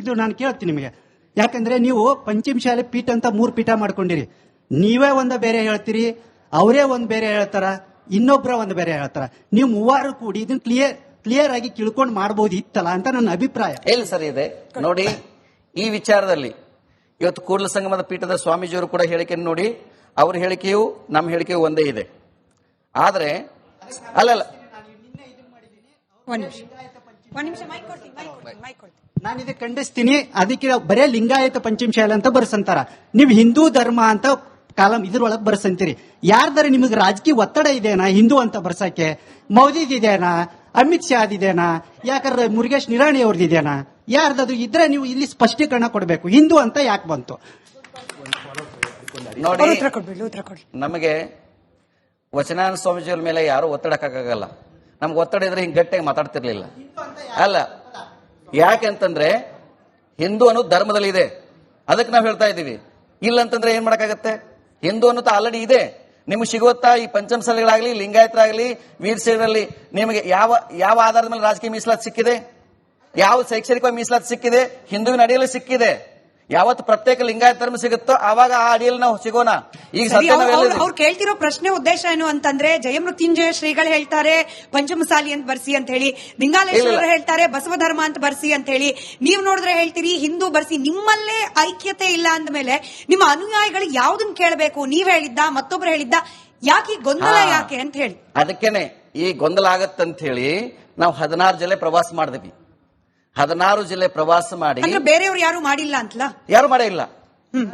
ಇದು ನಾನು ಕೇಳ್ತೀನಿ ನಿಮಗೆ. ಯಾಕಂದ್ರೆ ನೀವು ಪಂಚಮಶಾಲೆ ಪೀಠ ಅಂತ ಮೂರು ಪೀಠ ಮಾಡ್ಕೊಂಡಿರಿ. ನೀವೇ ಒಂದು ಬೇರೆ ಹೇಳ್ತೀರಿ ಅವರೇ ಒಂದು ಬೇರೆ ಹೇಳ್ತಾರ ಇನ್ನೊಬ್ಬರ ಒಂದು ಬೇರೆ ಹೇಳ್ತಾರ. ನೀವು ಮೂವರು ಕೂಡಿ ಇದನ್ನ ಕ್ಲಿಯರ್ ಕ್ಲಿಯರ್ ಆಗಿ ತಿಳ್ಕೊಂಡು ಮಾಡ್ಬೋದು ಇತ್ತಲ್ಲ ಅಂತ ನನ್ನ ಅಭಿಪ್ರಾಯ. ಎಲ್ಲಿ ಸರಿ ಇದೆ. ನೋಡಿ ಈ ವಿಚಾರದಲ್ಲಿ ಇವತ್ತು ಕೂಡಲ ಸಂಗಮದ ಪೀಠದ ಸ್ವಾಮೀಜಿಯವರು ಕೂಡ ಹೇಳಿಕೆ ನೋಡಿ ಅವ್ರ ಹೇಳಿಕೆಯು ನಮ್ಮ ಹೇಳಿಕೆಯು ಒಂದೇ ಇದೆ. ಆದ್ರೆ ಅಲ್ಲಲ್ಲ. ಒಂದ್ ನಿಮಿಷ ಮೈಕ್ ಕೊಡ್ತೀನಿ ಮೈಕ್ ಕೊಡ್ತೀನಿ ಮೈಕ್ ಕೊಡ್ತೀನಿ. ನಾನು ಇದಕ್ಕೆ ಖಂಡಿಸ್ತೀನಿ. ಅದಕ್ಕೆ ಬರೇ ಲಿಂಗಾಯತ ಪಂಚಮಶಾಲ ಅಂತ ಬರ್ಸಂತಾರ. ನೀವು ಹಿಂದೂ ಧರ್ಮ ಅಂತ ಕಾಲಂ ಇದ್ರೊಳಗ್ ಬರ್ಸಂತೀರಿ. ಯಾರ್ದಾರ ನಿಮಗೆ ರಾಜಕೀಯ ಒತ್ತಡ ಇದೆನಾ? ಹಿಂದೂ ಅಂತ ಬರ್ಸಕ್ಕೆ? ಮೋದಿದ್ ಇದೆನಾ? ಅಮಿತ್ ಶಾ ಇದೇನಾ? ಯಾಕಂದ್ರೆ ಮುರುಗೇಶ್ ನಿರಾಣಿ ಅವ್ರದ್ದು ಇದೇನಾ? ಯಾರ್ದಾದ್ರು ಇದ್ರೆ ನೀವು ಇಲ್ಲಿ ಸ್ಪಷ್ಟೀಕರಣ ಕೊಡಬೇಕು. ಹಿಂದೂ ಅಂತ ಯಾಕೆ ಬಂತು? ನೋಡಿ ಉತ್ತರ ಕೊಡ್ಬಿಡ್ಲಿ ಉತ್ತರ ಕೊಡ್ಲಿ. ನಮಗೆ ವಚನಾನಂದ ಸ್ವಾಮೀಜಿಯವ್ರ ಮೇಲೆ ಯಾರು ಒತ್ತಡ ಹಾಕಕ್ಕಾಗಲ್ಲ ನಮ್ಗೆ ಒತ್ತಡ ಇದ್ರೆ ಹಿಂಗೆ ಗಟ್ಟಿಯಾಗಿ ಮಾತಾಡ್ತಿರ್ಲಿಲ್ಲ. ಅಲ್ಲ, ಯಾಕೆಂತಂದ್ರೆ ಹಿಂದೂ ಅನ್ನೋದು ಧರ್ಮದಲ್ಲಿ ಇದೆ. ಅದಕ್ಕೆ ನಾವು ಹೇಳ್ತಾ ಇದ್ದೀವಿ. ಇಲ್ಲ ಅಂತಂದ್ರೆ ಏನ್ ಮಾಡಕ್ಕಾಗತ್ತೆ? ಹಿಂದೂ ಅನ್ನೋದು ಆಲ್ರೆಡಿ ಇದೆ. ನಿಮ್ಗೆ ಸಿಗುವತ್ತಾ ಈ ಪಂಚಮಸಾಲಿಗಳಾಗ್ಲಿ, ಲಿಂಗಾಯತರಾಗ್ಲಿ ವೀರಶೈವರಲ್ಲಿ ನಿಮಗೆ ಯಾವ ಯಾವ ಆಧಾರದ ಮೇಲೆ ರಾಜಕೀಯ ಮೀಸಲಾತಿ ಸಿಕ್ಕಿದೆ? ಯಾವ ಶೈಕ್ಷಣಿಕವಾಗಿ ಮೀಸಲಾತಿ ಸಿಕ್ಕಿದೆ? ಹಿಂದೂವಿನ ಅಡಿಯಲ್ಲಿ ಸಿಕ್ಕಿದೆ. ಯಾವತ್ತು ಪ್ರತ್ಯೇಕ ಲಿಂಗಾಯತ ಧರ್ಮ ಸಿಗುತ್ತೋ ಆವಾಗ ಆ ಅಡಿಯಲ್ಲಿ ನಾವು ಸಿಗೋಣ. ಈಗ ಅವ್ರು- ಕೇಳ್ತಿರೋ ಪ್ರಶ್ನೆ ಉದ್ದೇಶ ಏನು ಅಂತಂದ್ರೆ ಜಯಮೃತ್ಯುಂಜಯ ಶ್ರೀಗಳು ಹೇಳ್ತಾರೆ ಪಂಚಮಸಾಲಿ ಅಂತ ಬರ್ಸಿ ಅಂತ ಹೇಳಿ ಲಿಂಗಾಲೇಶ್ವರ ಹೇಳ್ತಾರೆ ಬಸವ ಧರ್ಮ ಅಂತ ಬರ್ಸಿ ಅಂತ ಹೇಳಿ ನೀವು ನೋಡಿದ್ರೆ ಹೇಳ್ತೀರಿ ಹಿಂದೂ ಬರ್ಸಿ ನಿಮ್ಮಲ್ಲೇ ಐಕ್ಯತೆ ಇಲ್ಲ ಅಂದ್ಮೇಲೆ ನಿಮ್ಮ ಅನುಯಾಯಿಗಳು ಯಾವ್ದನ್ನ ಕೇಳಬೇಕು? ನೀವ್ ಹೇಳಿದ್ದ ಮತ್ತೊಬ್ರು ಹೇಳಿದ್ದ ಯಾಕೆ ಈ ಗೊಂದಲ ಯಾಕೆ ಅಂತ ಹೇಳಿ. ಅದಕ್ಕೇನೆ ಈ ಗೊಂದಲ ಆಗತ್ತಂತ ಹೇಳಿ ನಾವು ಹದಿನಾರು ಜನ ಪ್ರವಾಸ ಮಾಡಿದ್ವಿ. ಹದಿನಾರು ಜಿಲ್ಲೆ ಪ್ರವಾಸ ಮಾಡಿ ಅಂದ್ರೆ ಬೇರೆಯವ್ರು ಯಾರು ಮಾಡಿಲ್ಲ ಅಂತಲ್ಲ? ಯಾರು ಮಾಡೇ ಇಲ್ಲ.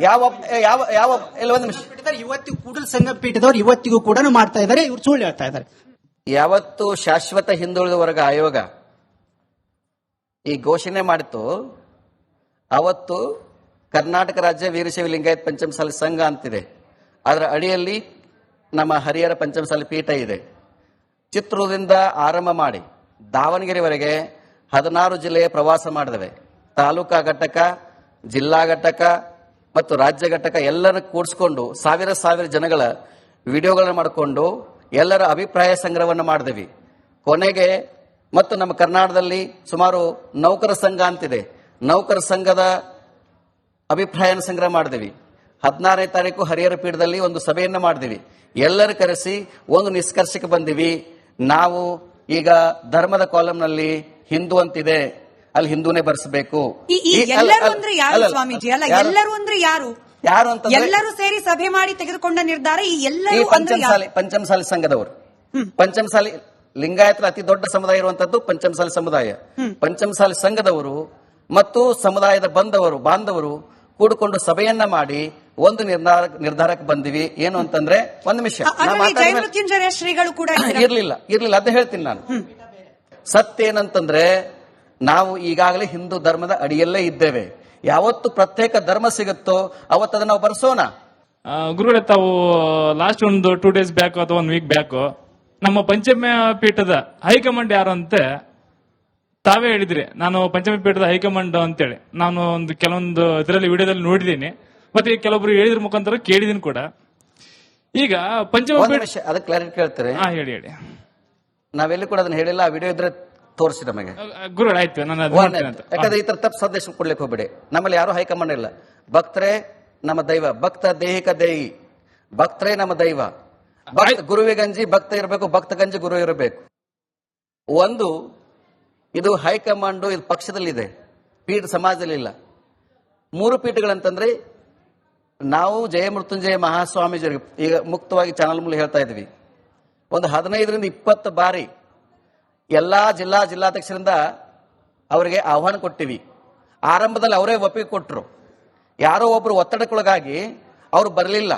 ಯಾವ ಯಾವ ಯಾವ ಇಲ್ಲ ಒಂದು ನಿಮಿಷ. ಇವತ್ತಿಗೂ ಕೂಡಲ ಸಂಘ ಪೀಠದವ್ರು ಇವತ್ತಿಗೂ ಕೂಡ ಮಾಡ್ತಾ ಇದ್ದಾರೆ ಇವ್ರು ಸುಳ್ಳು ಹೇಳ್ತಾ ಇದ್ದಾರೆ. ಯಾವತ್ತು ಶಾಶ್ವತ ಹಿಂದುಳಿದ ವರ್ಗ ಆಯೋಗ ಈ ಘೋಷಣೆ ಮಾಡಿತು ಅವತ್ತು ಕರ್ನಾಟಕ ರಾಜ್ಯ ವೀರಶೈವ ಲಿಂಗಾಯತ್ ಪಂಚಮಸಾಲಿ ಸಂಘ ಅಂತಿದೆ. ಅದರ ಅಡಿಯಲ್ಲಿ ನಮ್ಮ ಹರಿಹರ ಪಂಚಮಸಾಲಿ ಪೀಠ ಇದೆ. ಚಿತ್ರದುರ್ಗದಿಂದ ಆರಂಭ ಮಾಡಿ ದಾವಣಗೆರೆವರೆಗೆ ಹದಿನಾರು ಜಿಲ್ಲೆಯ ಪ್ರವಾಸ ಮಾಡಿದವೆ. ತಾಲೂಕಾ ಘಟಕ, ಜಿಲ್ಲಾ ಘಟಕ ಮತ್ತು ರಾಜ್ಯ ಘಟಕ ಎಲ್ಲರ ಕೂಡಿಸ್ಕೊಂಡು ಸಾವಿರ ಸಾವಿರ ಜನಗಳ ವಿಡಿಯೋಗಳನ್ನ ಮಾಡಿಕೊಂಡು ಎಲ್ಲರ ಅಭಿಪ್ರಾಯ ಸಂಗ್ರಹವನ್ನು ಮಾಡಿದ್ವಿ. ಕೊನೆಗೆ ಮತ್ತು ನಮ್ಮ ಕರ್ನಾಟಕದಲ್ಲಿ ಸುಮಾರು ನೌಕರ ಸಂಘ ಅಂತಿದೆ. ನೌಕರ ಸಂಘದ ಅಭಿಪ್ರಾಯನ ಸಂಗ್ರಹ ಮಾಡಿದ್ವಿ. ಹದಿನಾರನೇ ತಾರೀಕು ಹರಿಹರ ಪೀಠದಲ್ಲಿ ಒಂದು ಸಭೆಯನ್ನು ಮಾಡಿದ್ವಿ. ಎಲ್ಲರೂ ಕರೆಸಿ ಒಂದು ನಿಷ್ಕರ್ಷಕ್ಕೆ ಬಂದಿವಿ. ನಾವು ಈಗ ಧರ್ಮದ ಕಾಲಂನಲ್ಲಿ ಹಿಂದೂ ಅಂತಿದೆ ಅಲ್ಲಿ ಹಿಂದೂನೇ ಬರ್ಸಬೇಕು. ಎಲ್ಲರೂ ಅಂದ್ರೆ ಯಾರು ಸ್ವಾಮೀಜಿ? ಅಲ್ಲ ಎಲ್ಲರೂ ಅಂದ್ರೆ ಯಾರು? ಯಾರು ಅಂತ ಎಲ್ಲರೂ ಸೇರಿ ಸಭೆ ಮಾಡಿ ತೆಗೆದುಕೊಂಡ ನಿರ್ಧಾರ ಈ ಎಲ್ಲರೂ ಪಂಚಮಸಾಲಿ ಪಂಚಮಸಾಲಿ ಸಂಘದವರು. ಪಂಚಮಸಾಲಿ ಲಿಂಗಾಯತರ ಅತಿ ದೊಡ್ಡ ಸಮುದಾಯ ಇರುವಂತದ್ದು ಪಂಚಮಸಾಲಿ ಸಮುದಾಯ. ಪಂಚಮಸಾಲಿ ಸಂಘದವರು ಮತ್ತು ಸಮುದಾಯದ ಬಂದವರು ಬಾಂಧವರು ಕೂಡಿಕೊಂಡು ಸಭೆಯನ್ನ ಮಾಡಿ ಒಂದು ನಿರ್ಧಾರ ನಿರ್ಧಾರಕ್ಕೆ ಬಂದಿವಿ. ಏನು ಅಂತಂದ್ರೆ ಒಂದು ನಿಮಿಷ. ಶ್ರೀಗಳು ಕೂಡ. ಇರ್ಲಿಲ್ಲ ಇರ್ಲಿಲ್ಲ. ಅದೇ ಹೇಳ್ತೀನಿ ನಾನು. ಸತ್ಯ ಏನಂತಂದ್ರೆ ನಾವು ಈಗಾಗಲೇ ಹಿಂದೂ ಧರ್ಮದ ಅಡಿಯಲ್ಲೇ ಇದ್ದೇವೆ. ಯಾವತ್ತು ಪ್ರತ್ಯೇಕ ಧರ್ಮ ಸಿಗುತ್ತೋ ಅವತ್ತು ಅದನ್ನ ನಾವು ಬರ್ಸೋಣ. ಗುರುಗಳೇ ತಾವು ಲಾಸ್ಟ್ ಒಂದು ಟೂ ಡೇಸ್ ಬ್ಯಾಕ್ ಅಥವಾ ಒಂದು ವೀಕ್ ಬ್ಯಾಕ್ ನಮ್ಮ ಪಂಚಮ ಪೀಠದ ಹೈಕಮಾಂಡ್ ಯಾರು ಅಂತ ತಾವೇ ಹೇಳಿದ್ರಿ. ನಾನು ಪಂಚಮ ಪೀಠದ ಹೈಕಮಾಂಡ್ ಅಂತೇಳಿ. ನಾನು ಒಂದು ಕೆಲವೊಂದು ಇದರಲ್ಲಿ ವಿಡಿಯೋದಲ್ಲಿ ನೋಡಿದ್ದೀನಿ. ಮತ್ತೆ ಕೆಲವೊಬ್ರು ಹೇಳಿದ್ರ ಮುಖಾಂತರ ಕೇಳಿದೀನಿ ಕೂಡ. ಈಗ ಪಂಚಮ ಅದಕ್ಕೆ ಕ್ಲಾರಿಟಿ ಕೇಳ್ತಾರೆ. ಹಾ ಹೇಳಿ ಹೇಳಿ. ನಾವೆಲ್ಲಿ ಕೂಡ ಅದನ್ನ ಹೇಳಿಲ್ಲ ಆ ವಿಡಿಯೋ ಇದ್ರೆ ತೋರಿಸಿ ನಮಗೆ ಆಯ್ತು ನಾನು ಅಂತ. ಯಾಕಂದ್ರೆ ಈ ತರ ತಪ್ಪು ಸಂದೇಶ ಕೊಡ್ಲಿಕ್ಕೆ ಹೋಗ್ಬೇಡಿ. ನಮ್ಮಲ್ಲಿ ಯಾರು ಹೈಕಮಾಂಡ್ ಇಲ್ಲ. ಭಕ್ತರೇ ನಮ್ಮ ದೈವ. ಭಕ್ತ ದೇಹಿಕ ದೇಹಿ. ಭಕ್ತರೇ ನಮ್ಮ ದೈವ. ಭಕ್ತ ಗುರುವಿಗೆ ಗಂಜಿ ಭಕ್ತ ಇರಬೇಕು ಭಕ್ತ ಗಂಜಿ ಗುರು ಇರಬೇಕು. ಒಂದು ಇದು ಹೈಕಮಾಂಡ್ ಇದು ಪಕ್ಷದಲ್ಲಿದೆ. ಪೀಠ ಸಮಾಜದಲ್ಲಿ ಇಲ್ಲ. ಮೂರು ಪೀಠಗಳಂತಂದ್ರೆ ನಾವು ಜಯಮೃತ್ಯುಂಜಯ ಮಹಾಸ್ವಾಮೀಜಿಯವರಿಗೆ ಈಗ ಮುಕ್ತವಾಗಿ ಚಾನಲ್ ಮೂಲಕ ಹೇಳ್ತಾ ಇದ್ವಿ. ಒಂದು ಹದಿನೈದರಿಂದ ಇಪ್ಪತ್ತು ಬಾರಿ ಎಲ್ಲ ಜಿಲ್ಲಾ ಜಿಲ್ಲಾಧ್ಯಕ್ಷರಿಂದ ಅವರಿಗೆ ಆಹ್ವಾನ ಕೊಟ್ಟಿವಿ. ಆರಂಭದಲ್ಲಿ ಅವರೇ ಒಪ್ಪಿಗೆ ಕೊಟ್ಟರು ಯಾರೋ ಒಬ್ಬರು ಒತ್ತಡಕ್ಕೊಳಗಾಗಿ ಅವರು ಬರಲಿಲ್ಲ.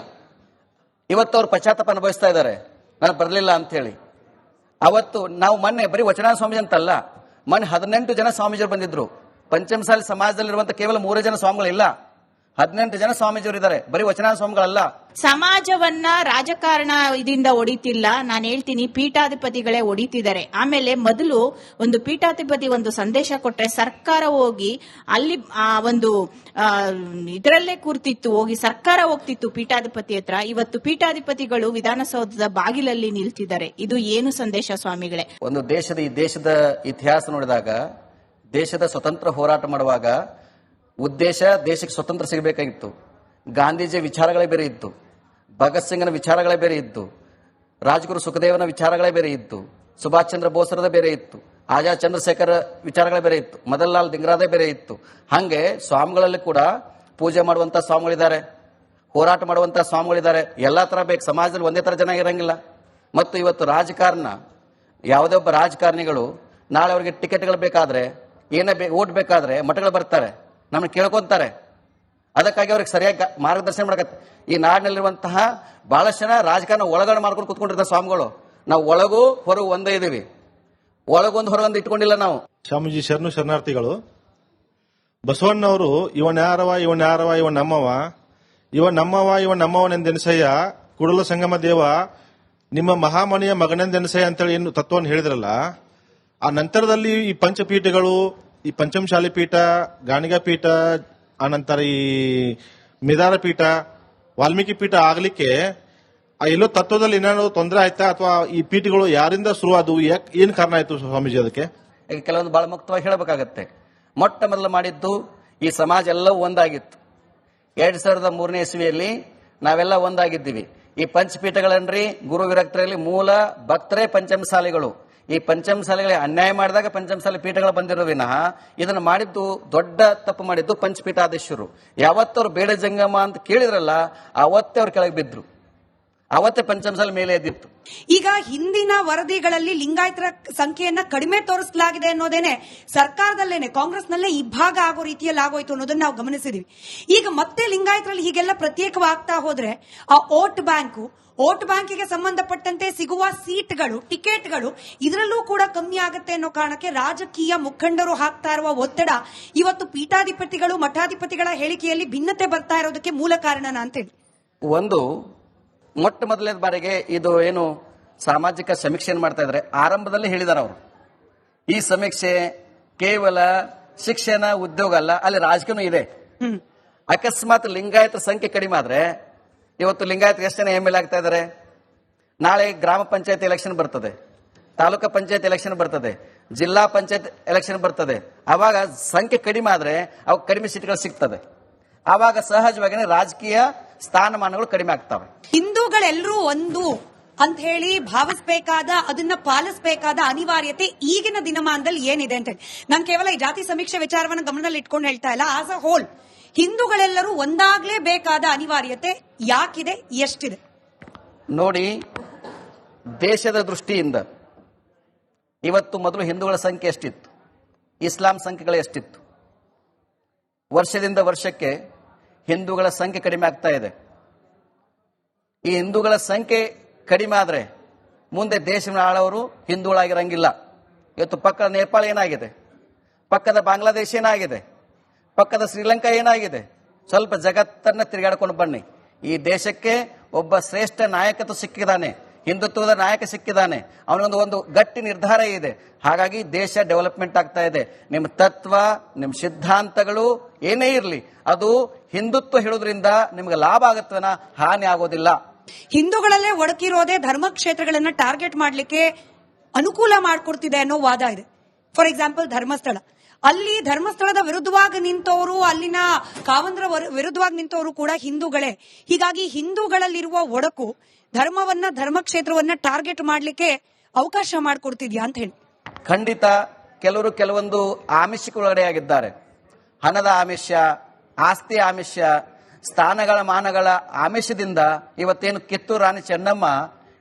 ಇವತ್ತು ಅವ್ರು ಪಶ್ಚಾತ್ತಾಪ ಅನುಭವಿಸ್ತಾ ಇದ್ದಾರೆ. ನಾನು ಬರಲಿಲ್ಲ ಅಂಥೇಳಿ. ಅವತ್ತು ನಾವು ಮೊನ್ನೆ ಬರೀ ವಚನ ಸ್ವಾಮೀಜಿ ಅಂತಲ್ಲ, ಮೊನ್ನೆ ಹದಿನೆಂಟು ಜನ ಸ್ವಾಮೀಜಿಯರು ಬಂದಿದ್ದರು ಪಂಚಮಸಾಲಿ ಸಮಾಜದಲ್ಲಿರುವಂಥ ಕೇವಲ ಮೂರೇ ಜನ ಸ್ವಾಮಿಗಳಿಲ್ಲ. ಹದಿನೆಂಟು ಜನ ಸ್ವಾಮೀಜಿಯವರು ಇದ್ದಾರೆ. ಬರೀ ವಚನ ಸ್ವಾಮಿಗಳಲ್ಲ ಸಮಾಜವನ್ನ ರಾಜಕಾರಣ ಇದರಿಂದ ಒಡೀತಿಲ್ಲ. ನಾನು ಹೇಳ್ತೀನಿ ಪೀಠಾಧಿಪತಿಗಳೇ ಒಡಿತಿದ್ದಾರೆ. ಆಮೇಲೆ ಮೊದಲು ಒಂದು ಪೀಠಾಧಿಪತಿ ಒಂದು ಸಂದೇಶ ಕೊಟ್ರೆ ಸರ್ಕಾರ ಹೋಗಿ ಅಲ್ಲಿ ಆ ಒಂದು ಇದರಲ್ಲೇ ಕೂರ್ತಿತ್ತು ಹೋಗಿ ಸರ್ಕಾರ ಹೋಗ್ತಿತ್ತು ಪೀಠಾಧಿಪತಿ ಹತ್ರ. ಇವತ್ತು ಪೀಠಾಧಿಪತಿಗಳು ವಿಧಾನಸೌಧದ ಬಾಗಿಲಲ್ಲಿ ನಿಲ್ತಿದ್ದಾರೆ. ಇದು ಏನು ಸಂದೇಶ ಸ್ವಾಮಿಗಳೇ? ಒಂದು ದೇಶದ ಈ ದೇಶದ ಇತಿಹಾಸ ನೋಡಿದಾಗ ದೇಶದ ಸ್ವತಂತ್ರ ಹೋರಾಟ ಮಾಡುವಾಗ ಉದ್ದೇಶ ದೇಶಕ್ಕೆ ಸ್ವತಂತ್ರ ಸಿಗಬೇಕಾಗಿತ್ತು. ಗಾಂಧೀಜಿಯ ವಿಚಾರಗಳೇ ಬೇರೆ ಇತ್ತು. ಭಗತ್ ಸಿಂಗ್ನ ವಿಚಾರಗಳೇ ಬೇರೆ ಇತ್ತು. ರಾಜ್ಗುರು ಸುಖದೇವನ ವಿಚಾರಗಳೇ ಬೇರೆ ಇತ್ತು. ಸುಭಾಷ್ ಚಂದ್ರ ಬೋಸರದ ಬೇರೆ ಇತ್ತು. ಆಜಾದ್ ಚಂದ್ರಶೇಖರ ವಿಚಾರಗಳೇ ಬೇರೆ ಇತ್ತು. ಮದನ್ಲಾಲ್ ದಿಂಗ್ರಾದೇ ಬೇರೆ ಇತ್ತು. ಹಾಗೆ ಸ್ವಾಮಿಗಳಲ್ಲಿ ಕೂಡ ಪೂಜೆ ಮಾಡುವಂತ ಸ್ವಾಮಿಗಳಿದ್ದಾರೆ. ಹೋರಾಟ ಮಾಡುವಂತ ಸ್ವಾಮಿಗಳಿದ್ದಾರೆ. ಎಲ್ಲ ತರ ಬೇಕು. ಸಮಾಜದಲ್ಲಿ ಒಂದೇ ತರ ಜನ ಇರಂಗಿಲ್ಲ. ಮತ್ತು ಇವತ್ತು ರಾಜಕಾರಣ, ಯಾವುದೇ ಒಬ್ಬ ರಾಜಕಾರಣಿಗಳು ನಾಳೆ ಅವರಿಗೆ ಟಿಕೆಟ್ಗಳು ಬೇಕಾದ್ರೆ, ಏನೇ ಬೇ, ಓಟ್ ಬೇಕಾದ್ರೆ ಮಠಗಳು ಬರ್ತಾರೆ. ನಮ್ಮನ್ನ ಕೇಳ್ಕೊಂತಾರೆ. ಅದಕ್ಕಾಗಿ ಅವ್ರಿಗೆ ಸರಿಯಾಗಿ ಮಾರ್ಗದರ್ಶನ ಮಾಡಕತ್ತೆ. ಈ ನಾಡಿನಲ್ಲಿರುವಂತಹ ಬಹಳಷ್ಟು ಜನ ರಾಜಕಾರಣ ಒಳಗಡೆ ಮಾಡ್ಕೊಂಡು ಕುತ್ಕೊಂಡಿರ್ತಾರೆ ಸ್ವಾಮಿಗಳು. ನಾವು ಒಳಗೂ ಹೊರಗು ಒಂದೇ ಇದೀವಿ. ಒಳಗೊಂದು ಹೊರಗೊಂದು ಇಟ್ಕೊಂಡಿಲ್ಲ ನಾವು. ಸ್ವಾಮೀಜಿ ಶರಣು ಶರಣಾರ್ಥಿಗಳು, ಬಸವಣ್ಣವರು ಇವನ್ ಯಾರವ ಇವನ್ ಯಾರವ ಇವನ್ ನಮ್ಮವ, ಇವ ನಮ್ಮವ, ಇವ ನಮ್ಮವನೆಂದೆನಸಯ್ಯ, ಕುಡಲ ಸಂಗಮ ದೇವ, ನಿಮ್ಮ ಮಹಾಮನೆಯ ಮಗನೆಂದೆನಸಯ್ಯ ಅಂತೇಳಿ ಏನು ತತ್ವವನ್ನು ಹೇಳಿದ್ರಲ್ಲ, ಆ ನಂತರದಲ್ಲಿ ಈ ಪಂಚಪೀಠಗಳು ಈ ಪಂಚಮಶಾಲಿ ಪೀಠ, ಗಾಣಿಗಾ ಪೀಠ, ಆನಂತರ ಈ ಮಿದಾರ ಪೀಠ, ವಾಲ್ಮೀಕಿ ಪೀಠ ಆಗ್ಲಿಕ್ಕೆ ಎಲ್ಲೋ ತತ್ವದಲ್ಲಿ ಏನಾದ್ರು ತೊಂದರೆ ಆಯ್ತಾ? ಅಥವಾ ಈ ಪೀಠಗಳು ಯಾರಿಂದ ಶುರು ಅದು ಯಾಕ್- ಏನ್ ಕಾರಣ ಆಯ್ತು ಸ್ವಾಮೀಜಿ ಅದಕ್ಕೆ? ಕೆಲವೊಂದು ಬಹಳ ಮುಕ್ತವಾಗಿ ಹೇಳಬೇಕಾಗತ್ತೆ. ಮೊಟ್ಟ ಮೊದಲು ಮಾಡಿದ್ದು ಈ ಸಮಾಜ ಎಲ್ಲವೂ ಒಂದಾಗಿತ್ತು. ಎರಡ್ ಸಾವಿರದ ಮೂರನೇ ಇಸ್ವಿಯಲ್ಲಿ ನಾವೆಲ್ಲ ಒಂದಾಗಿದ್ದೀವಿ. ಈ ಪಂಚಪೀಠಗಳನ್ರಿ, ಗುರು ವಿರಕ್ತರಲ್ಲಿ ಮೂಲ ಭಕ್ತರೇ ಪಂಚಮಸಾಲಿಗಳು ಈ ಪಂಚಮಸಾಲೆಗಳಿಗೆ ಅನ್ಯಾಯ ಮಾಡಿದಾಗ ಪಂಚಮಸಾಲೆ ಪೀಠಗಳು ಬಂದಿರೋ ವಿನಃ ಇದನ್ನ ಮಾಡಿದ್ದು ದೊಡ್ಡ ತಪ್ಪು ಮಾಡಿದ್ದು ಪಂಚಪೀಠಾಧೀಶರು. ಯಾವತ್ತವ್ರು ಬೇಡ ಜಂಗಮ ಅಂತ ಕೇಳಿದ್ರಲ್ಲ, ಅವತ್ತೇ ಅವ್ರು ಕೆಳಗೆ ಬಿದ್ರು. ಅವತ್ತೇ ಪಂಚಮಸಲ್ ಮೇಲೆ ಎದ್ದಿತ್ತು. ಈಗ ಹಿಂದಿನ ವರದಿಗಳಲ್ಲಿ ಲಿಂಗಾಯತರ ಸಂಖ್ಯೆಯನ್ನ ಕಡಿಮೆ ತೋರಿಸಲಾಗಿದೆ ಅನ್ನೋದೇನೆ ಸರ್ಕಾರದಲ್ಲೇನೆ ಕಾಂಗ್ರೆಸ್ನಲ್ಲೇ ಇಬ್ಬಾಗ ಆಗೋ ರೀತಿಯಲ್ಲಿ ಆಗೋಯ್ತು ಅನ್ನೋದನ್ನ ನಾವು ಗಮನಿಸಿದೀವಿ. ಈಗ ಮತ್ತೆ ಲಿಂಗಾಯತರಲ್ಲಿ ಹೀಗೆಲ್ಲ ಪ್ರತ್ಯೇಕವಾಗ್ತಾ ಹೋದ್ರೆ ಆ ಓಟ್ ಬ್ಯಾಂಕು ಓಟ್ ಬ್ಯಾಂಕಿಗೆ ಸಂಬಂಧಪಟ್ಟಂತೆ ಸಿಗುವ ಸೀಟ್ಗಳು ಟಿಕೆಟ್ಗಳು ಇದರಲ್ಲೂ ಕೂಡ ಕಮ್ಮಿ ಆಗುತ್ತೆ ಅನ್ನೋ ಕಾರಣಕ್ಕೆ ರಾಜಕೀಯ ಮುಖಂಡರು ಹಾಕ್ತಾ ಇರುವ ಒತ್ತಡ ಇವತ್ತು ಪೀಠಾಧಿಪತಿಗಳು ಮಠಾಧಿಪತಿಗಳ ಹೇಳಿಕೆಯಲ್ಲಿ ಭಿನ್ನತೆ ಬರ್ತಾ ಇರೋದಕ್ಕೆ ಮೂಲ ಕಾರಣನ ಅಂತೇಳಿ ಒಂದು ಮೊಟ್ಟ ಮೊದಲನೇ ಬಾರಿಗೆ ಇದು ಏನು ಸಾಮಾಜಿಕ ಸಮೀಕ್ಷೆಯನ್ನು ಮಾಡ್ತಾ ಇದ್ದಾರೆ ಆರಂಭದಲ್ಲಿ ಹೇಳಿದಾರೆ ಅವರು. ಈ ಸಮೀಕ್ಷೆ ಕೇವಲ ಶಿಕ್ಷಣ ಉದ್ಯೋಗ ಅಲ್ಲ ಅಲ್ಲಿ ರಾಜಕೀಯನೂ ಇದೆ. ಅಕಸ್ಮಾತ್ ಲಿಂಗಾಯತ ಸಂಖ್ಯೆ ಕಡಿಮೆ ಆದ್ರೆ ಇವತ್ತು ಲಿಂಗಾಯತ ಎಷ್ಟು ಜನ ಎಂ ಎಲ್ ಆಗ್ತಾ ಇದ್ದಾರೆ ನಾಳೆ ಗ್ರಾಮ ಪಂಚಾಯತ್ ಎಲೆಕ್ಷನ್ ಬರ್ತದೆ ತಾಲೂಕ ಪಂಚಾಯತ್ ಎಲೆಕ್ಷನ್ ಬರ್ತದೆ ಜಿಲ್ಲಾ ಪಂಚಾಯತ್ ಎಲೆಕ್ಷನ್ ಬರ್ತದೆ ಅವಾಗ ಸಂಖ್ಯೆ ಕಡಿಮೆ ಆದ್ರೆ ಅವಾಗ ಕಡಿಮೆ ಸೀಟ್ಗಳು ಸಿಗ್ತದೆ. ಆವಾಗ ಸಹಜವಾಗಿನೇ ರಾಜಕೀಯ ಸ್ಥಾನಮಾನಗಳು ಕಡಿಮೆ ಆಗ್ತವೆ. ಹಿಂದೂಗಳೆಲ್ಲರೂ ಒಂದು ಅಂತ ಹೇಳಿ ಭಾವಿಸಬೇಕಾದ ಅದನ್ನ ಪಾಲಿಸಬೇಕಾದ ಅನಿವಾರ್ಯತೆ ಈಗಿನ ದಿನಮಾನದಲ್ಲಿ ಏನಿದೆ ಅಂತ ಹೇಳಿ. ನಾನು ಕೇವಲ ಈ ಜಾತಿ ಸಮೀಕ್ಷೆ ವಿಚಾರವನ್ನು ಗಮನದಲ್ಲಿ ಇಟ್ಕೊಂಡು ಹೇಳ್ತಾ ಇಲ್ಲ. ಆಸ್ ಅ ಹೋಲ್ ಹಿಂದೂಗಳೆಲ್ಲರೂ ಒಂದಾಗ್ಲೇಬೇಕಾದ ಅನಿವಾರ್ಯತೆ ಯಾಕಿದೆ ಎಷ್ಟಿದೆ? ನೋಡಿ ದೇಶದ ದೃಷ್ಟಿಯಿಂದ ಇವತ್ತು ಮೊದಲು ಹಿಂದೂಗಳ ಸಂಖ್ಯೆ ಎಷ್ಟಿತ್ತು? ಇಸ್ಲಾಂ ಸಂಖ್ಯೆಗಳು ಎಷ್ಟಿತ್ತು? ವರ್ಷದಿಂದ ವರ್ಷಕ್ಕೆ ಹಿಂದೂಗಳ ಸಂಖ್ಯೆ ಕಡಿಮೆ ಆಗ್ತಾ ಇದೆ. ಈ ಹಿಂದೂಗಳ ಸಂಖ್ಯೆ ಕಡಿಮೆ ಆದರೆ ಮುಂದೆ ದೇಶವನ್ನು ಆಳವರು ಹಿಂದೂಗಳಾಗಿರಂಗಿಲ್ಲ. ಇವತ್ತು ಪಕ್ಕದ ನೇಪಾಳ ಏನಾಗಿದೆ? ಪಕ್ಕದ ಬಾಂಗ್ಲಾದೇಶ ಏನಾಗಿದೆ? ಪಕ್ಕದ ಶ್ರೀಲಂಕಾ ಏನಾಗಿದೆ? ಸ್ವಲ್ಪ ಜಗತ್ತನ್ನ ತಿರುಗಾಡ್ಕೊಂಡು ಬನ್ನಿ. ಈ ದೇಶಕ್ಕೆ ಒಬ್ಬ ಶ್ರೇಷ್ಠ ನಾಯಕತ್ವ ಸಿಕ್ಕಿದಾನೆ ಹಿಂದುತ್ವದ ನಾಯಕ ಸಿಕ್ಕಿದಾನೆ ಅವನೊಂದು ಒಂದು ಗಟ್ಟಿ ನಿರ್ಧಾರ ಇದೆ. ಹಾಗಾಗಿ ದೇಶ ಡೆವಲಪ್ಮೆಂಟ್ ಆಗ್ತಾ ಇದೆ. ನಿಮ್ಮ ತತ್ವ, ನಿಮ್ಮ ಸಿದ್ಧಾಂತಗಳು ಏನೇ ಇರಲಿ, ಅದು ಹಿಂದುತ್ವ ಹೇಳೋದ್ರಿಂದ ನಿಮ್ಗೆ ಲಾಭ ಆಗತ್ವನ ಹಾನಿ ಆಗೋದಿಲ್ಲ. ಹಿಂದೂಗಳಲ್ಲೇ ಒಡಕಿರೋದೇ ಧರ್ಮ ಕ್ಷೇತ್ರಗಳನ್ನ ಟಾರ್ಗೆಟ್ ಮಾಡಲಿಕ್ಕೆ ಅನುಕೂಲ ಮಾಡಿಕೊಡ್ತಿದೆ ಅನ್ನೋ ವಾದ ಇದೆ. For example, Dharmasthala. ಅಲ್ಲಿ ಧರ್ಮಸ್ಥಳದ ವಿರುದ್ಧವಾಗಿ ನಿಂತವರು, ಅಲ್ಲಿನ ಕಾವಂದ್ರ ವಿರುದ್ಧವಾಗಿ ನಿಂತವರು ಕೂಡ ಹಿಂದೂಗಳೇ. ಹೀಗಾಗಿ ಹಿಂದೂಗಳಲ್ಲಿರುವ ಒಡಕು ಧರ್ಮವನ್ನ, ಧರ್ಮಕ್ಷೇತ್ರವನ್ನ ಟಾರ್ಗೆಟ್ ಮಾಡ್ಲಿಕ್ಕೆ ಅವಕಾಶ ಮಾಡಿಕೊಡ್ತಿದ್ಯಾ ಅಂತ ಹೇಳಿ. ಖಂಡಿತ ಕೆಲವರು ಕೆಲವೊಂದು ಆಮಿಷಕ್ಕೆ ಒಳಗಡೆಯಾಗಿದ್ದಾರೆ. ಹಣದ ಆಮಿಷ, ಆಸ್ತಿ ಆಮಿಷ, ಸ್ಥಾನಗಳ ಮಾನಗಳ ಆಮಿಷದಿಂದ ಇವತ್ತೇನು ಕಿತ್ತೂರು ರಾಣಿ ಚೆನ್ನಮ್ಮ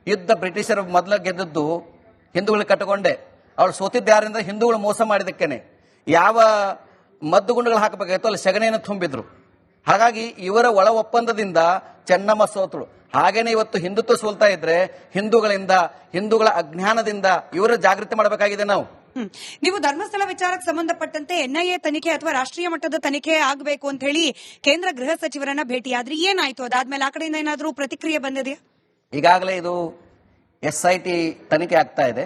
ಯುದ್ಧ ಬ್ರಿಟಿಷರು ಮೊದಲ ಗೆದ್ದದ್ದು ಹಿಂದೂಗಳು ಕಟ್ಟಿಕೊಂಡೆ. ಅವಳು ಸೋತಿದ್ದಾರಿಂದ ಹಿಂದೂಗಳು ಮೋಸ ಮಾಡಿದಕ್ಕೇನೆ ಯಾವ ಮದ್ದುಗುಂಡುಗಳು ಹಾಕಬೇಕಾಗಿತ್ತು ಅಲ್ಲಿ ಸೆಗಣಿಯನ್ನು ತುಂಬಿದ್ರು. ಹಾಗಾಗಿ ಇವರ ಒಳ ಒಪ್ಪಂದದಿಂದ ಚೆನ್ನಮ್ಮ ಸೋತಳು. ಹಾಗೇನೆ ಇವತ್ತು ಹಿಂದುತ್ವ ಸೋಲ್ತಾ ಇದ್ರೆ ಹಿಂದೂಗಳಿಂದ ಹಿಂದೂಗಳ ಅಜ್ಞಾನದಿಂದ ಇವರ ಜಾಗೃತಿ ಮಾಡಬೇಕಾಗಿದೆ ನಾವು. ನೀವು ಧರ್ಮಸ್ಥಳ ವಿಚಾರಕ್ಕೆ ಸಂಬಂಧಪಟ್ಟಂತೆ ಎನ್ಐಎ ತನಿಖೆ ಅಥವಾ ರಾಷ್ಟ್ರೀಯ ಮಟ್ಟದ ತನಿಖೆ ಆಗಬೇಕು ಅಂತ ಹೇಳಿ ಕೇಂದ್ರ ಗೃಹ ಸಚಿವರನ್ನ ಭೇಟಿಯಾದ್ರೆ. ಏನಾಯ್ತು? ಅದಾದ್ಮೇಲೆ ಆ ಕಡೆಯಿಂದ ಏನಾದರೂ ಪ್ರತಿಕ್ರಿಯೆ ಬಂದಿದೆಯಾ? ಈಗಾಗಲೇ ಇದು ಎಸ್ ಐ ಟಿ ತನಿಖೆ ಆಗ್ತಾ ಇದೆ.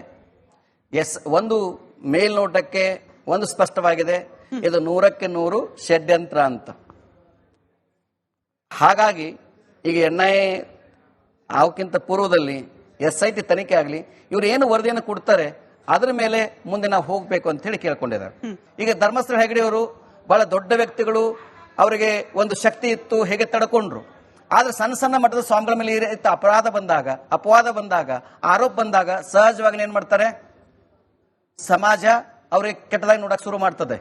ಎಸ್ ಒಂದು ಮೇಲ್ನೋಟಕ್ಕೆ ಒಂದು ಸ್ಪಷ್ಟವಾಗಿದೆ. ಇದು ನೂರಕ್ಕೆ ನೂರು ಷಡ್ಯಂತ್ರ ಅಂತ. ಹಾಗಾಗಿ ಈಗ ಎನ್ ಐ ಅವಕ್ಕಿಂತ ಪೂರ್ವದಲ್ಲಿ ಎಸ್ ಐ ಟಿ ತನಿಖೆ ಆಗಲಿ ಇವರು ಏನು ವರದಿಯನ್ನು ಕೊಡ್ತಾರೆ ಅದರ ಮೇಲೆ ಮುಂದೆ ನಾವು ಹೋಗಬೇಕು ಅಂತ ಹೇಳಿ ಕೇಳ್ಕೊಂಡಿದ್ದಾರೆ. ಈಗ ಧರ್ಮಸ್ಥಳ ಹೆಗಡೆ ಅವರು ಬಹಳ ದೊಡ್ಡ ವ್ಯಕ್ತಿಗಳು ಅವರಿಗೆ ಒಂದು ಶಕ್ತಿ ಇತ್ತು ಹೇಗೆ ತಡ್ಕೊಂಡ್ರು. ಆದ್ರೆ ಸಣ್ಣ ಸಣ್ಣ ಮಟ್ಟದ ಸ್ವಾಮಿಗಳ ಮೇಲೆ ಈ ಅಪರಾಧ ಬಂದಾಗ ಅಪವಾದ ಬಂದಾಗ ಆರೋಪ ಬಂದಾಗ ಸಹಜವಾಗಿ ಏನು ಮಾಡ್ತಾರೆ? ಸಮಾಜ ಅವ್ರಿಗೆ ಕೆಟ್ಟದಾಗಿ ನೋಡಕ್ಕೆ ಶುರು ಮಾಡ್ತದೆ.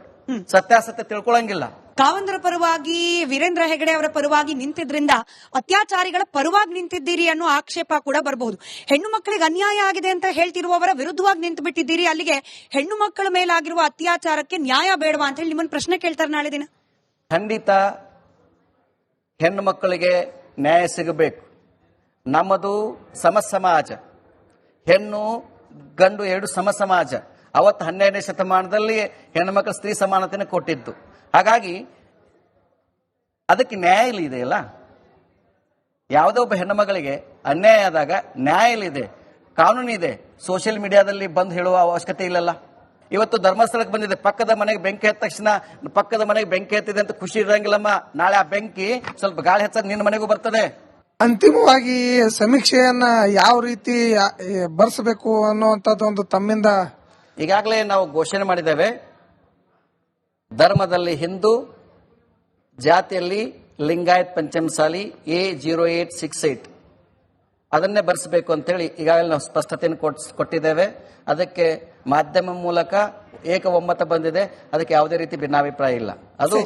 ಸತ್ಯಾಸತ್ಯ ತಿಳ್ಕೊಳಂಗಿಲ್ಲ. ಕಾವಂದರ ಪರವಾಗಿ, ವೀರೇಂದ್ರ ಹೆಗಡೆ ಅವರ ಪರವಾಗಿ ನಿಂತಿದ್ರಿಂದ ಅತ್ಯಾಚಾರಿಗಳ ಪರವಾಗಿ ನಿಂತಿದ್ದೀರಿ ಅನ್ನೋ ಆಕ್ಷೇಪ ಕೂಡ ಬರಬಹುದು. ಹೆಣ್ಣು ಮಕ್ಕಳಿಗೆ ಅನ್ಯಾಯ ಆಗಿದೆ ಅಂತ ಹೇಳ್ತಿರುವವರ ವಿರುದ್ಧವಾಗಿ ನಿಂತು ಬಿಟ್ಟಿದ್ದೀರಿ ಅಲ್ಲಿಗೆ ಹೆಣ್ಣು ಮಕ್ಕಳ ಮೇಲಾಗಿರುವ ಅತ್ಯಾಚಾರಕ್ಕೆ ನ್ಯಾಯ ಬೇಡವಾ ಅಂತ ಹೇಳಿ ನಿಮ್ಮನ್ನು ಪ್ರಶ್ನೆ ಕೇಳ್ತಾರೆ ನಾಳೆ ದಿನ. ಖಂಡಿತ ಹೆಣ್ಣು ಮಕ್ಕಳಿಗೆ ನ್ಯಾಯ ಸಿಗಬೇಕು. ನಮ್ಮದು ಸಮ ಸಮಾಜ. ಹೆಣ್ಣು ಗಂಡು ಎರಡು ಸಮ ಸಮಾಜ. ಅವತ್ತು ಹನ್ನೆರಡನೇ ಶತಮಾನದಲ್ಲಿ ಹೆಣ್ಮಕ್ಳು ಸ್ತ್ರೀ ಸಮಾನತೆಯನ್ನು ಕೊಟ್ಟಿದ್ದು. ಹಾಗಾಗಿ, ಅದಕ್ಕೆ ನ್ಯಾಯ ಇದೆಯಲ್ಲ ಯಾವುದೋ ಒಬ್ಬ ಹೆಣ್ಣು ಮಗಳಿಗೆ ಅನ್ಯಾಯ ಆದಾಗ ನ್ಯಾಯ ಇದೆ. ಕಾನೂನು ಇದೆ. ಸೋಷಿಯಲ್ ಮೀಡಿಯಾದಲ್ಲಿ ಬಂದು ಹೇಳುವ ಅವಶ್ಯಕತೆ ಇಲ್ಲಲ್ಲ. ಇವತ್ತು ಧರ್ಮಸ್ಥಳಕ್ಕೆ ಬಂದಿದೆ. ಪಕ್ಕದ ಮನೆಗೆ ಬೆಂಕಿ ಹತ್ತ ತಕ್ಷಣ ಪಕ್ಕದ ಮನೆಗೆ ಬೆಂಕಿ ಹತ್ತಿದೆ ಅಂತ ಖುಷಿ ಇರಂಗಿಲ್ಲಮ್ಮ. ನಾಳೆ ಆ ಬೆಂಕಿ ಸ್ವಲ್ಪ ಗಾಳಿ ಹೆಚ್ಚಾಗಿ ನಿನ್ನ ಮನೆಗೂ ಬರ್ತದೆ. ಅಂತಿಮವಾಗಿ ಸಮೀಕ್ಷೆಯನ್ನ ಯಾವ ರೀತಿ ಬರ್ಸಬೇಕು ಅನ್ನುವಂಥದ್ದು ಒಂದು ತಮ್ಮಿಂದ ಈಗಾಗಲೇ ನಾವು ಘೋಷಣೆ ಮಾಡಿದ್ದೇವೆ ಧರ್ಮದಲ್ಲಿ ಹಿಂದೂ ಜಾತಿಯಲ್ಲಿ Lingayat Panchamasali A zero eight six eight. ಅದನ್ನೇ ಬರೆಸಬೇಕು ಅಂತೇಳಿ ಈಗಾಗಲೇ ನಾವು ಸ್ಪಷ್ಟತೆಯನ್ನು ಕೊಟ್- ಕೊಟ್ಟಿದ್ದೇವೆ. ಅದಕ್ಕೆ ಮಾಧ್ಯಮ ಮೂಲಕ ಏಕ ಒಮ್ಮತ ಬಂದಿದೆ. ಅದಕ್ಕೆ ಯಾವುದೇ ರೀತಿ ಭಿನ್ನಾಭಿಪ್ರಾಯ ಇಲ್ಲ. ಅದು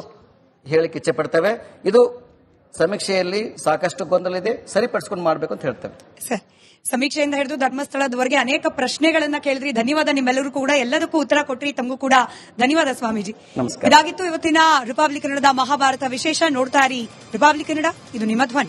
ಹೇಳಿಕ್ಕೆ ಇಚ್ಛೆ ಪಡ್ತೇವೆ ಇದು ಸಮೀಕ್ಷೆಯಲ್ಲಿ ಸಾಕಷ್ಟು ಗೊಂದಲ ಇದೆ. ಸರಿಪಡಿಸ್ಕೊಂಡು ಮಾಡಬೇಕು ಅಂತ ಹೇಳ್ತೇವೆ. ಸರ್. ಸಮೀಕ್ಷೆಯಿಂದ ಹಿಡಿದು ಧರ್ಮಸ್ಥಳದವರೆಗೆ ಅನೇಕ ಪ್ರಶ್ನೆಗಳನ್ನ ಕೇಳಿದ್ರಿ. ಧನ್ಯವಾದ ನಿಮ್ಮೆಲ್ಲರೂ ಕೂಡ. ಎಲ್ಲದಕ್ಕೂ ಉತ್ತರ ಕೊಟ್ರಿ. ತಮಗೂ ಕೂಡ ಧನ್ಯವಾದ ಸ್ವಾಮೀಜಿ. ಇದಾಗಿತ್ತು ಇವತ್ತಿನ ರಿಪಬ್ಲಿಕ್ ಕನ್ನಡದ ಮಹಾಭಾರತ ವಿಶೇಷ. ನೋಡ್ತಾ ಇರಿ. ರಿಪಬ್ಲಿಕ್ ಕನ್ನಡ ಇದು ನಿಮ್ಮ ಧ್ವನಿ.